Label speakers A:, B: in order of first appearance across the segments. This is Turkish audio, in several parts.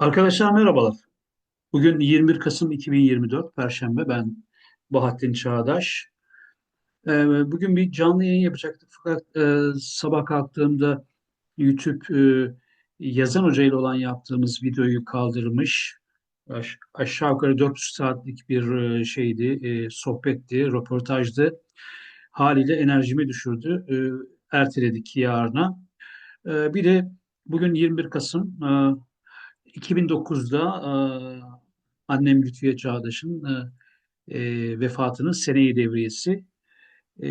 A: Arkadaşlar merhabalar. Bugün 21 Kasım 2024 Perşembe. Ben Bahattin Çağdaş. Ee, Bugün bir canlı yayın yapacaktık fakat e, sabah kalktığımda YouTube e, Yazan Hoca ile olan yaptığımız videoyu kaldırmış. Aş- aşağı yukarı 400 saatlik bir e, şeydi, sohbetti, röportajdı. Haliyle enerjimi düşürdü. Erteledik yarına. Bir de bugün 21 Kasım. E, 2009'da e, annem Lütfiye Çağdaş'ın e, e, vefatının seneyi devriyesi. E,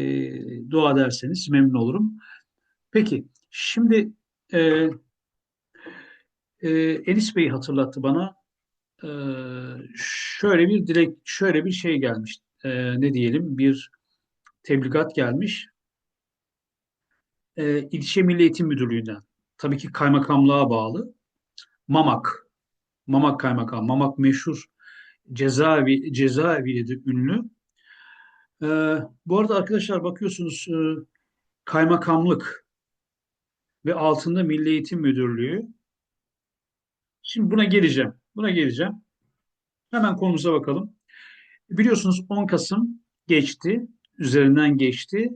A: dua ederseniz memnun olurum. Peki, şimdi e, e, Enis Bey hatırlattı bana. E, şöyle bir dilek, şöyle bir şey gelmiş. E, ne diyelim, bir tebligat gelmiş. E, İlçe Milli Eğitim Müdürlüğü'nden. Tabii ki kaymakamlığa bağlı. Mamak, Mamak Kaymakam. Mamak meşhur cezaevi, cezaeviyle de ünlü. Ee, bu arada arkadaşlar bakıyorsunuz e, kaymakamlık ve altında Milli Eğitim Müdürlüğü. Şimdi buna geleceğim. Buna geleceğim. Hemen konumuza bakalım. Biliyorsunuz 10 Kasım geçti. Üzerinden geçti.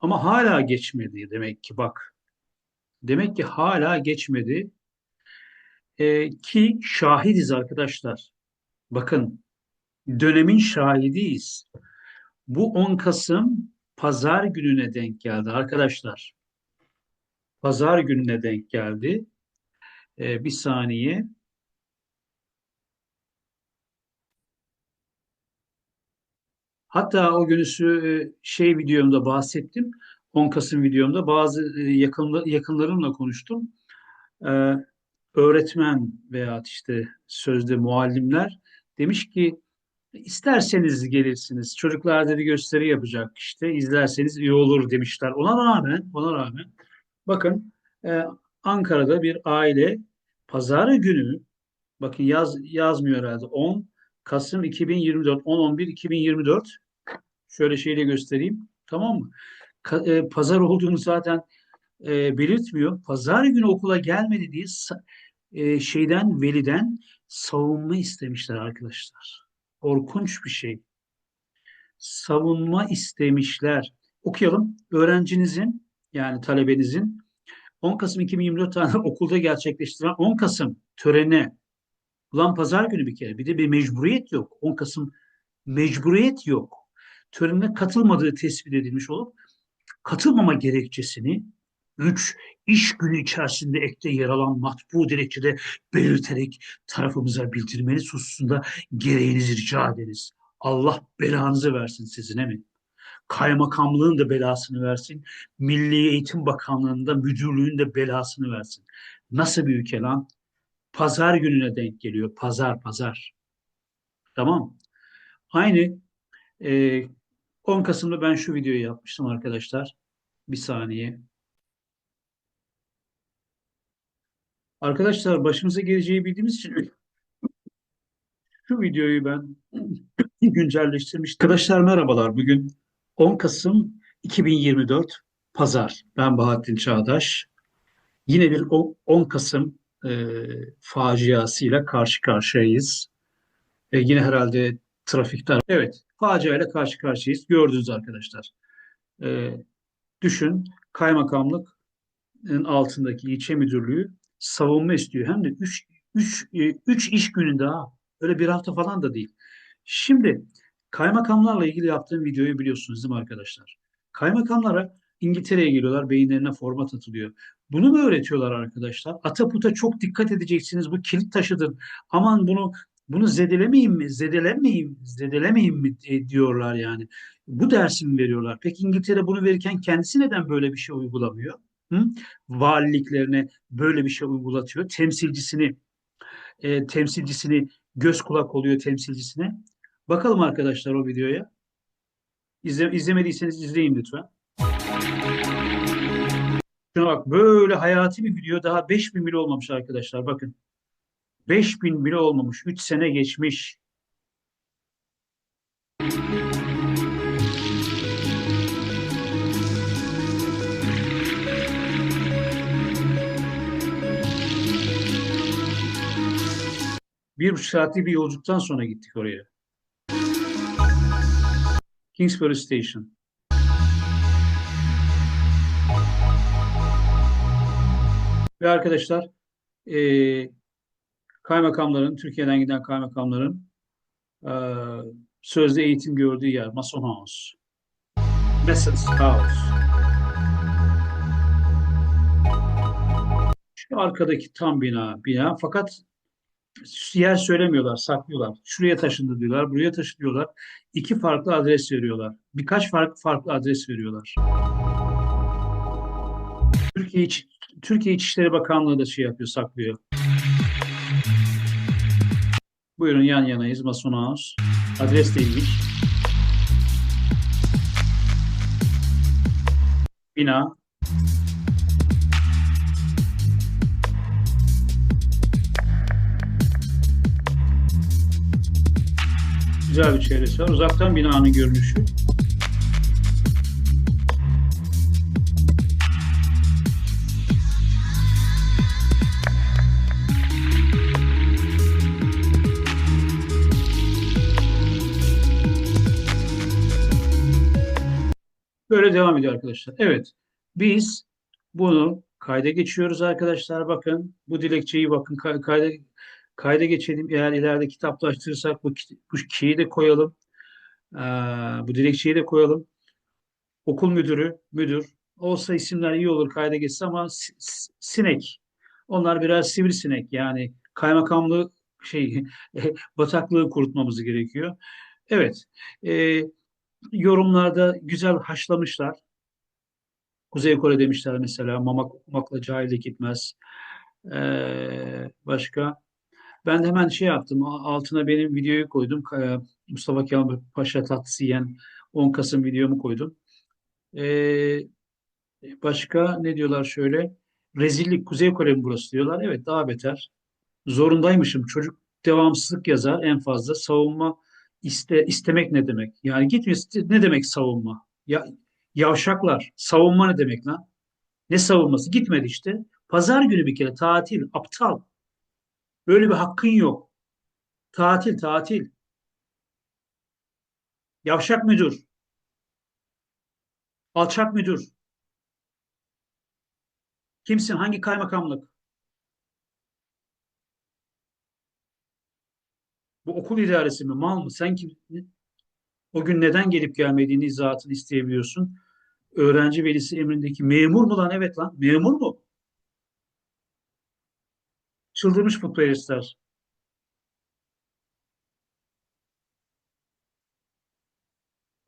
A: Ama hala geçmedi demek ki bak. Demek ki hala geçmedi. Ee, ki şahidiz arkadaşlar. Bakın dönemin şahidiyiz. Bu 10 Kasım pazar gününe denk geldi arkadaşlar. Pazar gününe denk geldi. Ee, bir saniye. Hatta o günüsü e, şey videomda bahsettim. 10 Kasım videomda bazı e, yakın, yakınlarımla konuştum. Ee, öğretmen veya işte sözde muallimler demiş ki isterseniz gelirsiniz. Çocuklar dedi gösteri yapacak işte izlerseniz iyi olur demişler. Ona rağmen ona rağmen bakın e, Ankara'da bir aile pazar günü bakın yaz yazmıyor herhalde 10 Kasım 2024 10-11 2024 şöyle şeyle göstereyim tamam mı? Ka- e, pazar olduğunu zaten e, belirtmiyor. Pazar günü okula gelmedi diye e, şeyden veliden savunma istemişler arkadaşlar. Korkunç bir şey. Savunma istemişler. Okuyalım. Öğrencinizin yani talebenizin 10 Kasım 2024 tarihinde okulda gerçekleştirilen 10 Kasım töreni Ulan pazar günü bir kere. Bir de bir mecburiyet yok. 10 Kasım mecburiyet yok. Törenine katılmadığı tespit edilmiş olup katılmama gerekçesini 3 iş günü içerisinde ekte yer alan matbu dilekçede belirterek tarafımıza bildirmeniz hususunda gereğinizi rica ederiz. Allah belanızı versin sizin emin. Kaymakamlığın da belasını versin. Milli Eğitim Bakanlığı'nda müdürlüğün de belasını versin. Nasıl bir ülke lan? Pazar gününe denk geliyor. Pazar, pazar. Tamam. Aynı e, 10 Kasım'da ben şu videoyu yapmıştım arkadaşlar. Bir saniye. Arkadaşlar başımıza geleceği bildiğimiz için şu videoyu ben güncelleştirmiştim. Arkadaşlar merhabalar. Bugün 10 Kasım 2024 Pazar. Ben Bahattin Çağdaş. Yine bir 10 Kasım e, faciasıyla karşı karşıyayız. E, yine herhalde trafikte. Evet, faciayla karşı karşıyayız. Gördünüz arkadaşlar. E, düşün, kaymakamlıkın altındaki ilçe müdürlüğü savunma istiyor. Hem de 3 3 3 iş gününde ha. Öyle bir hafta falan da değil. Şimdi kaymakamlarla ilgili yaptığım videoyu biliyorsunuz değil mi arkadaşlar? Kaymakamlara İngiltere'ye geliyorlar, beyinlerine format atılıyor. Bunu mu öğretiyorlar arkadaşlar? Ataputa çok dikkat edeceksiniz. Bu kilit taşıdır. Aman bunu bunu zedelemeyin mi? Zedelemeyin, zedelemeyin mi e, diyorlar yani. Bu dersi mi veriyorlar? Peki İngiltere bunu verirken kendisi neden böyle bir şey uygulamıyor? Hı? Valiliklerine böyle bir şey uygulatıyor. Temsilcisini e, temsilcisini göz kulak oluyor temsilcisine. Bakalım arkadaşlar o videoya. İzle, izlemediyseniz izleyin lütfen. Şuna bak böyle hayati bir video daha 5000 bile olmamış arkadaşlar bakın. 5000 bile olmamış. 3 sene geçmiş. Bir buçuk saatlik bir yolculuktan sonra gittik oraya. Kingsbury Station. Ve arkadaşlar eee, kaymakamların, Türkiye'den giden kaymakamların eee, sözde eğitim gördüğü yer Mason House. Mason's House. Şu arkadaki tam bina, bina fakat yer söylemiyorlar, saklıyorlar. Şuraya taşındı diyorlar, buraya taşınıyorlar. İki farklı adres veriyorlar. Birkaç farklı farklı adres veriyorlar. Türkiye İç, Türkiye İçişleri Bakanlığı da şey yapıyor, saklıyor. Buyurun yan yanayız Mason House. Adres de ilginç. Bina. Güzel bir çevresi var. Uzaktan binanın görünüşü. Böyle devam ediyor arkadaşlar. Evet, biz bunu kayda geçiyoruz arkadaşlar. Bakın bu dilekçeyi bakın kay- kayda kayda geçelim. Eğer ileride kitaplaştırırsak bu, bu kişiyi de koyalım. Ee, bu dilekçeyi de koyalım. Okul müdürü, müdür. Olsa isimler iyi olur kayda geçse ama si- si- sinek. Onlar biraz sivrisinek. Yani kaymakamlığı şey bataklığı kurutmamız gerekiyor. Evet. e, yorumlarda güzel haşlamışlar. Kuzey Kore demişler mesela mamak okumakla cahillik gitmez. Ee, başka? Ben de hemen şey yaptım. Altına benim videoyu koydum. Ka- Mustafa Kemal Paşa tatlısı yiyen 10 Kasım videomu koydum. Ee, başka ne diyorlar şöyle? Rezillik Kuzey Kore mi burası diyorlar. Evet daha beter. Zorundaymışım. Çocuk devamsızlık yazar en fazla. Savunma iste, istemek ne demek? Yani gitmiyor. Ne demek savunma? Ya, yavşaklar. Savunma ne demek lan? Ne savunması? Gitmedi işte. Pazar günü bir kere tatil. Aptal. Böyle bir hakkın yok. Tatil, tatil. Yavşak müdür. Alçak müdür. Kimsin? Hangi kaymakamlık? Bu okul idaresi mi? Mal mı? Sen kim? O gün neden gelip gelmediğini izahatını isteyebiliyorsun. Öğrenci velisi emrindeki memur mu lan? Evet lan. Memur mu? Çıldırmış futbolistler.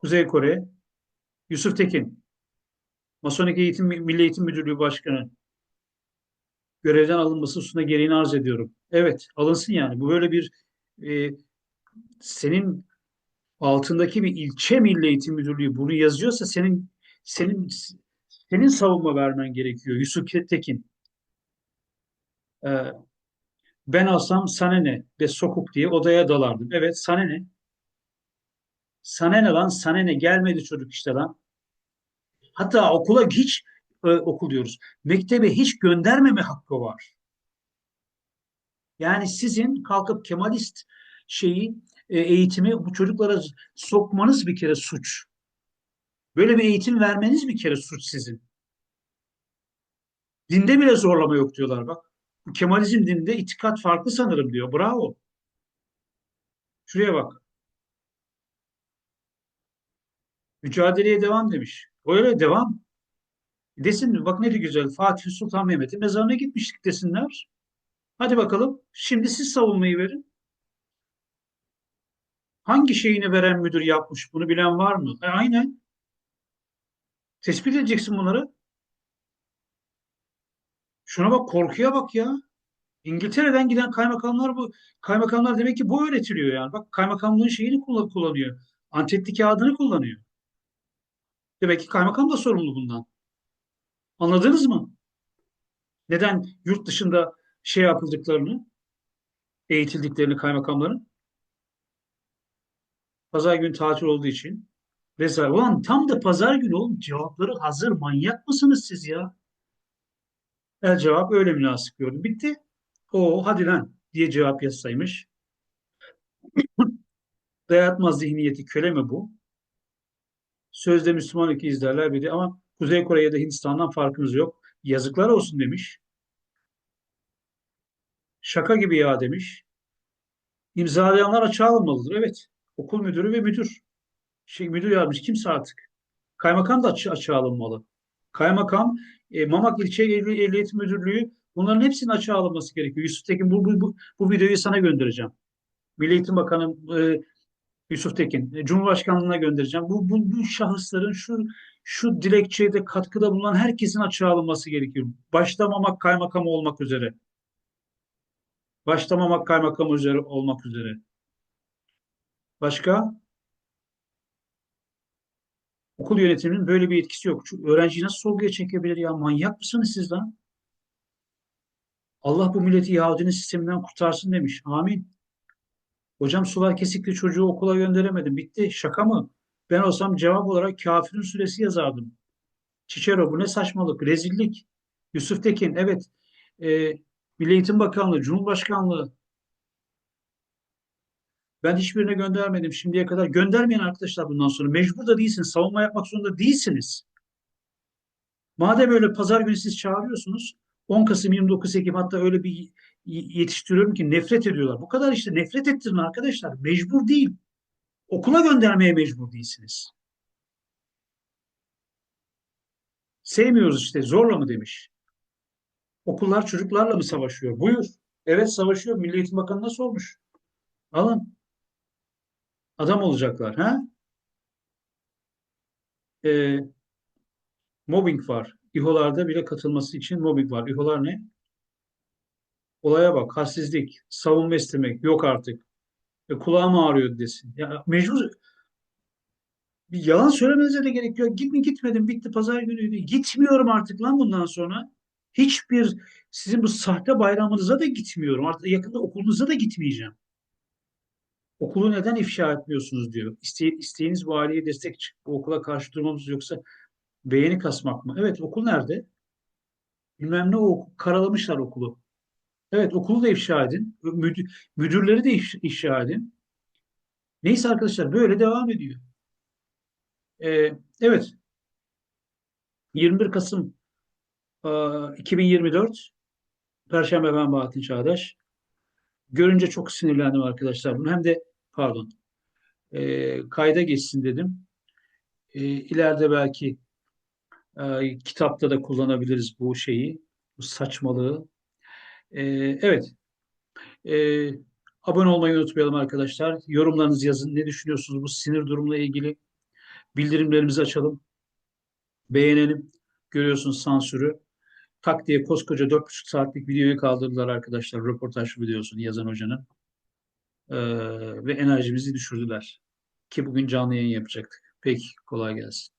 A: Kuzey Kore. Yusuf Tekin. Masonik Eğitim Milli Eğitim Müdürlüğü Başkanı. Görevden alınması hususunda gereğini arz ediyorum. Evet, alınsın yani. Bu böyle bir e, senin altındaki bir ilçe Milli Eğitim Müdürlüğü bunu yazıyorsa senin senin senin savunma vermen gerekiyor. Yusuf Tekin. Ee, ben alsam sana ne ve sokuk diye odaya dalardım. Evet sana ne? Sana ne lan? Sana ne? Gelmedi çocuk işte lan. Hatta okula hiç e, okul diyoruz. Mektebe hiç göndermeme hakkı var. Yani sizin kalkıp Kemalist şeyi e, eğitimi bu çocuklara sokmanız bir kere suç. Böyle bir eğitim vermeniz bir kere suç sizin. Dinde bile zorlama yok diyorlar bak. Kemalizm dinde itikat farklı sanırım diyor. Bravo. Şuraya bak. Mücadeleye devam demiş. Öyle devam. Desin bak ne de güzel. Fatih Sultan Mehmet'in mezarına gitmiştik desinler. Hadi bakalım. Şimdi siz savunmayı verin. Hangi şeyini veren müdür yapmış? Bunu bilen var mı? E, aynen. Tespit edeceksin bunları. Şuna bak korkuya bak ya. İngiltere'den giden kaymakamlar bu kaymakamlar demek ki bu öğretiliyor yani. Bak kaymakamlığın şeyini kullan- kullanıyor. Anketli kağıdını kullanıyor. Demek ki kaymakam da sorumlu bundan. Anladınız mı? Neden yurt dışında şey yapıldıklarını, eğitildiklerini kaymakamların? Pazar günü tatil olduğu için. Vesaire. Ulan tam da pazar günü oğlum cevapları hazır. Manyak mısınız siz ya? El cevap öyle münasip gördüm. Bitti. O hadi lan diye cevap yazsaymış. Dayatma zihniyeti köle mi bu? Sözde Müslüman ülke izlerler biri ama Kuzey Kore ya da Hindistan'dan farkımız yok. Yazıklar olsun demiş. Şaka gibi ya demiş. İmzalayanlar açığa alınmalıdır. Evet. Okul müdürü ve müdür. Şey, müdür yardımcısı kimse artık. Kaymakam da açı, açığa alınmalı. Kaymakam, e, Mamak İlçe Ehli- Ehliyet Müdürlüğü bunların hepsinin açığa alınması gerekiyor. Yusuf Tekin bu, bu, bu, bu videoyu sana göndereceğim. Milli Eğitim Bakanı e, Yusuf Tekin, e, Cumhurbaşkanlığına göndereceğim. Bu, bu, bu şahısların şu şu dilekçede katkıda bulunan herkesin açığa alınması gerekiyor. Başlamamak kaymakam olmak üzere. Başlamamak kaymakam üzere olmak üzere. Başka? Okul yönetiminin böyle bir etkisi yok. Çünkü öğrenciyi nasıl sorguya çekebilir ya? Manyak mısınız siz lan? Allah bu milleti Yahudinin sisteminden kurtarsın demiş. Amin. Hocam sular kesikti çocuğu okula gönderemedim. Bitti. Şaka mı? Ben olsam cevap olarak kafirin suresi yazardım. Çiçero bu ne saçmalık, rezillik. Yusuf Tekin evet. E, Milli Eğitim Bakanlığı, Cumhurbaşkanlığı ben hiçbirine göndermedim şimdiye kadar. Göndermeyin arkadaşlar bundan sonra. Mecbur da değilsiniz. Savunma yapmak zorunda değilsiniz. Madem öyle pazar günü siz çağırıyorsunuz 10 Kasım 29 Ekim hatta öyle bir yetiştiriyorum ki nefret ediyorlar. Bu kadar işte nefret ettirin arkadaşlar. Mecbur değil. Okula göndermeye mecbur değilsiniz. Sevmiyoruz işte zorla mı demiş. Okullar çocuklarla mı savaşıyor? Buyur. Evet savaşıyor. Milli Eğitim Bakanı'na sormuş. Alın. Adam olacaklar. Ha? Ee, mobbing var. İHO'larda bile katılması için mobbing var. İHO'lar ne? Olaya bak. Hassizlik, savunma istemek yok artık. E, kulağım ağrıyor desin. Ya, mecbur bir yalan söylemenize de gerek yok. Git mi gitmedim bitti pazar günüydü. Gitmiyorum artık lan bundan sonra. Hiçbir sizin bu sahte bayramınıza da gitmiyorum. Artık yakında okulunuza da gitmeyeceğim. Okulu neden ifşa etmiyorsunuz diyor. İste, isteğiniz bu aileye destek çık. Bu okula karşı durmamız yoksa beğeni kasmak mı? Evet okul nerede? Bilmem ne o karalamışlar okulu. Evet okulu da ifşa edin. Müdür, müdürleri de ifşa edin. Neyse arkadaşlar böyle devam ediyor. Ee, evet 21 Kasım e, 2024 Perşembe ben Bahattin Çağdaş. Görünce çok sinirlendim arkadaşlar. Bunu hem de pardon e, kayda geçsin dedim. E, ileride belki e, kitapta da kullanabiliriz bu şeyi, bu saçmalığı. E, evet. E, abone olmayı unutmayalım arkadaşlar. Yorumlarınızı yazın. Ne düşünüyorsunuz bu sinir durumla ilgili? Bildirimlerimizi açalım. Beğenelim. Görüyorsunuz sansürü. Tak diye koskoca 4,5 saatlik videoyu kaldırdılar arkadaşlar. Röportaj videosunu yazan hocanın. Ee, ve enerjimizi düşürdüler. Ki bugün canlı yayın yapacaktık. Peki kolay gelsin.